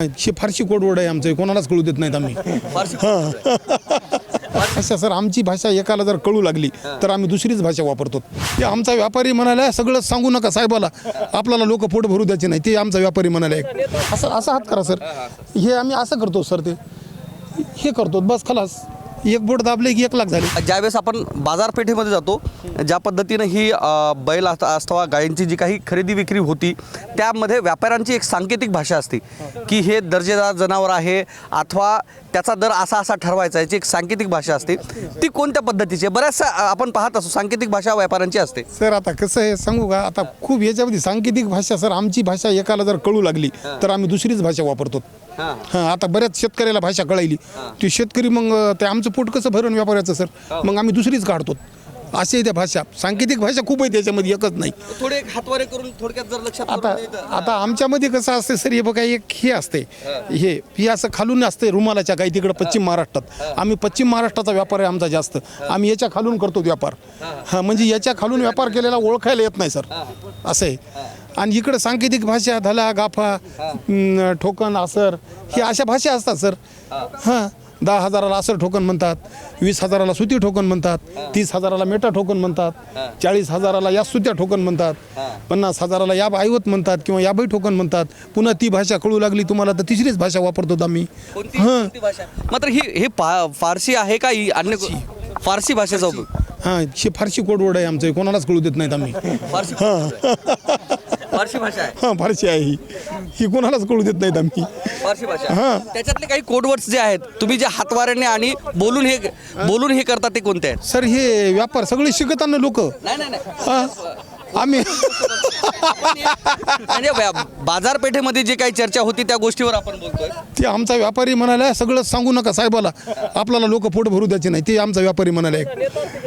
ही फारशी कोडवड आहे आमचं. कोणालाच कळू देत नाहीत आम्ही. भाषा सर आमची भाषा एकाला जर कळू लागली तर आम्ही दुसरीच भाषा वापरतो. ते आमचा व्यापारी म्हणाला सगळं सांगू नका साहेबाला. आपल्याला लोक पोट भरू द्यायचे नाही. ते आमचा व्यापारी म्हणाले असं असं हात करा सर. हे आम्ही असं करतो सर ते. हे करतो बस खलास. एक बोट दाबले की एक लाख झाली. ज्यावेळेस आपण बाजारपेठेमध्ये जातो ज्या पद्धतीनं ही अ, बैल अथ- अथवा गायींची जी काही खरेदी विक्री होती त्यामध्ये व्यापाऱ्यांची एक सांकेतिक भाषा असते की हे दर्जेदार जनावर आहे अथवा त्याचा दर असा असा ठरवायचा याची एक सांकेतिक भाषा असते ती कोणत्या पद्धतीची आहे? बऱ्याचशा आपण पाहत असतो सांकेतिक भाषा व्यापाऱ्यांची असते. सर आता कसं आहे सांगू का? आता खूप याच्यामध्ये सांकेतिक भाषा सर आमची भाषा एकाला जर कळू लागली तर आम्ही दुसरीच भाषा वापरतो. हां. हां आता बऱ्याच शेतकऱ्याला भाषा कळायली. ते शेतकरी मग ते आमचं पोट कसं भरून व्यापाऱ्याचं सर? मग आम्ही दुसरीच काढतो. असे आहे त्या भाषा. सांकेतिक भाषा खूप आहे त्याच्यामध्ये एकच नाही. थोडे हातवारे करून थोडक्यात जर लक्षात आता करून आता आमच्यामध्ये कसं असते सर हे बघा एक हे असते. हे हे असं खालून असते रुमालाच्या काही तिकडं पश्चिम महाराष्ट्रात. आम्ही पश्चिम महाराष्ट्राचा व्यापार आहे आमचा जास्त. आम्ही याच्या खालून करतो व्यापार. हा म्हणजे याच्या खालून व्यापार केलेला ओळखायला येत नाही सर. असं आहे. आणि इकडं सांकेतिक भाषा धला गाफा अं, ठोकन असर हे अशा भाषा असतात सर. हां. दहा हजाराला असर ठोकन म्हणतात वीस हजाराला सुती ठोकन म्हणतात तीस हजाराला मेटा ठोकन म्हणतात चाळीस हजाराला या सुत्या ठोकन म्हणतात पन्नास हजाराला या ऐवत म्हणतात किंवा याबाई ठोकन म्हणतात. पुन्हा ती भाषा कळू लागली तुम्हाला तर तिसरीच भाषा वापरतो आम्ही. भाषा? मात्र ही हे पा- फारसी आहे का? ही अन्य फारसी. भाषेचा हां ही फारशी कोडवड आहे आमचं कोणालाच कळू देत नाहीत आम्ही. फारसी फारसी भाषा आहे. हां फारशी आहे ही. ही कोणालाच कळू देत नाहीत आम्ही फारसी भाषा त्याच्यातले काही कोडवर्ड्स जे आहेत तुम्ही जे हातवाऱ्याने आणि बोलून हे बोलून हे करतात ते कोणते आहेत? सर हे व्यापार सगळे शिकताना लोक. नाही नाही नाही. हां. आम्ही व्या- बाजारपेठेमध्ये जे काही चर्चा होती त्या गोष्टीवर आपण बोलतोय. ते आमचा व्यापारी म्हणाला सगळं सांगू नका साहेबाला. आपल्याला लोक पोट भरू द्यायचे नाही. ते आमचा व्यापारी म्हणाले.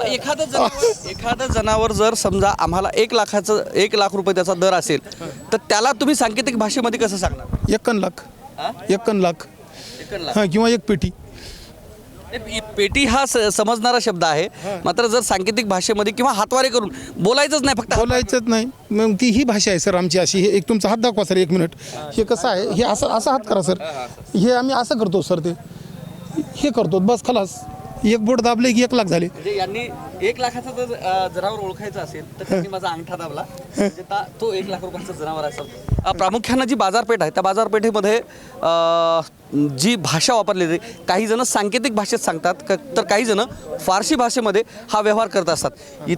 एखादं जनावर एखादं जनावर जर समजा आम्हाला एक लाखाचं एक लाख रुपये त्याचा दर असेल तर त्याला तुम्ही सांकेतिक भाषेमध्ये कसं सांगणार? एक्कन लाख. एक्कन लाख. एकन लाख. हां किंवा एक पेटी. पेटी हा स- समजणारा शब्द आहे. मात्र जर सांकेतिक भाषेमध्ये किंवा हातवारे करून बोलायचंच नाही फक्त बोलायचंच नाही. मग ती ही भाषा आहे सर आमची अशी. हे एक तुमचा हात दाखवा सर एक मिनिट. हे कसं आहे? हे असं असं हात करा सर. हे आम्ही असं करतो सर ते. हे करतो बस खलास. एक बोट दाबले की एक लाख झाले. म्हणजे यांनी एक लाखाचा जर जनावर ओळखायचं असेल तर त्यांनी माझा अंगठा दाबला. म्हणजे ता- तो एक लाख रुपयाचा जनावर असेल अ, प्रामुख्यानं जी बाजारपेठ आहे त्या बाजारपेठेमध्ये अ, जी भाषा वापरली जाते काही जण सांकेतिक भाषेत सांगतात क- तर काही जण फारसी भाषेमध्ये हा व्यवहार करत असतात. इ